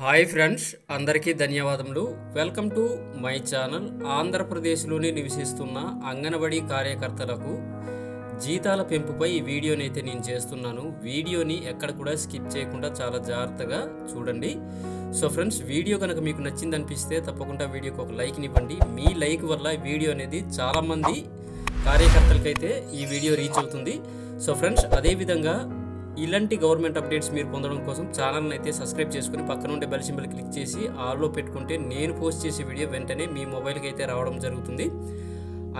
Hi friends అందరికీ ధన్యవాదములు. Welcome to my channel. ఆంధ్రప్రదేశ్లోని నివసిస్తున్న అంగన్వాడీ కార్యకర్తలకు జీతాల పెంపుపై ఈ వీడియోని అయితే నేను చేస్తున్నాను. వీడియోని ఎక్కడ కూడా స్కిప్ చేయకుండా చాలా జాగ్రత్తగా చూడండి. సో ఫ్రెండ్స్ వీడియో కనుక మీకు నచ్చింది అనిపిస్తే తప్పకుండా వీడియోకి ఒక లైక్ని ఇవ్వండి. మీ లైక్ వల్ల వీడియో అనేది చాలామంది కార్యకర్తలకైతే ఈ వీడియో రీచ్ అవుతుంది. సో ఫ్రెండ్స్ అదేవిధంగా ఇలాంటి గవర్నమెంట్ అప్డేట్స్ మీరు పొందడం కోసం ఛానల్ని అయితే సబ్స్క్రైబ్ చేసుకుని పక్కన ఉండే బెల్ సింబల్ క్లిక్ చేసి ఆల్లో పెట్టుకుంటే నేను పోస్ట్ చేసే వీడియో వెంటనే మీ మొబైల్కి అయితే రావడం జరుగుతుంది.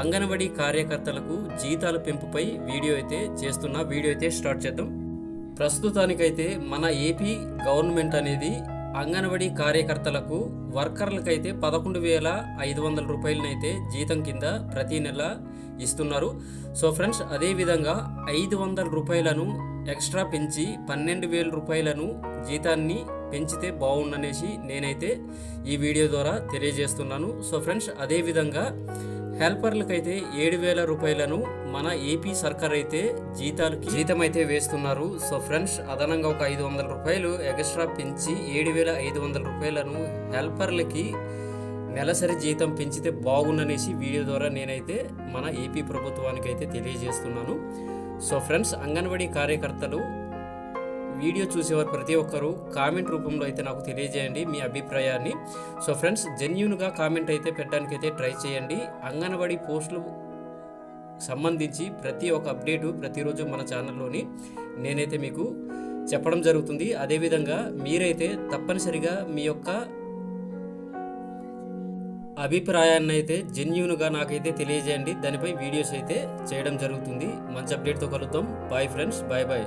అంగన్వాడీ కార్యకర్తలకు జీతాల పెంపుపై వీడియో అయితే చేస్తున్న. వీడియో అయితే స్టార్ట్ చేద్దాం. ప్రస్తుతానికైతే మన ఏపీ గవర్నమెంట్ అనేది అంగన్వాడీ కార్యకర్తలకు వర్కర్లకైతే పదకొండు వేల ఐదు వందల రూపాయలనైతే జీతం కింద ప్రతి నెల ఇస్తున్నారు. సో ఫ్రెండ్స్ అదేవిధంగా ఐదు వందల రూపాయలను ఎక్స్ట్రా పెంచి పన్నెండు వేల రూపాయలను జీతాన్ని పెంచితే బాగుండనేసి నేనైతే ఈ వీడియో ద్వారా తెలియజేస్తున్నాను. సో ఫ్రెండ్స్ అదేవిధంగా హెల్పర్లకైతే ఏడు వేల రూపాయలను మన ఏపీ సర్కార్ అయితే జీతాలకి జీతం అయితే వేస్తున్నారు. సో ఫ్రెండ్స్ అదనంగా ఒక ఐదు వందల రూపాయలు ఎక్స్ట్రా పెంచి ఏడు వేల ఐదు వందల రూపాయలను హెల్పర్లకి నెలసరి జీతం పెంచితే బాగుండనేసి వీడియో ద్వారా నేనైతే మన ఏపీ ప్రభుత్వానికి అయితే తెలియజేస్తున్నాను. సో ఫ్రెండ్స్ అంగన్వాడీ కార్యకర్తలు వీడియో చూసేవారు ప్రతి ఒక్కరూ కామెంట్ రూపంలో అయితే నాకు తెలియజేయండి మీ అభిప్రాయాన్ని. సో ఫ్రెండ్స్ జెన్యున్గా కామెంట్ అయితే పెట్టడానికి అయితే ట్రై చేయండి. అంగన్వాడీ పోస్టులు సంబంధించి ప్రతి ఒక్క అప్డేటు ప్రతిరోజు మన ఛానల్లోని నేనైతే మీకు చెప్పడం జరుగుతుంది. అదేవిధంగా మీరైతే తప్పనిసరిగా మీ యొక్క అభిప్రాయాన్ని అయితే జెన్యున్గా నాకైతే తెలియజేయండి. దానిపై వీడియోస్ అయితే చేయడం జరుగుతుంది. మంచి అప్డేట్తో కలుద్దాం. Bye friends bye bye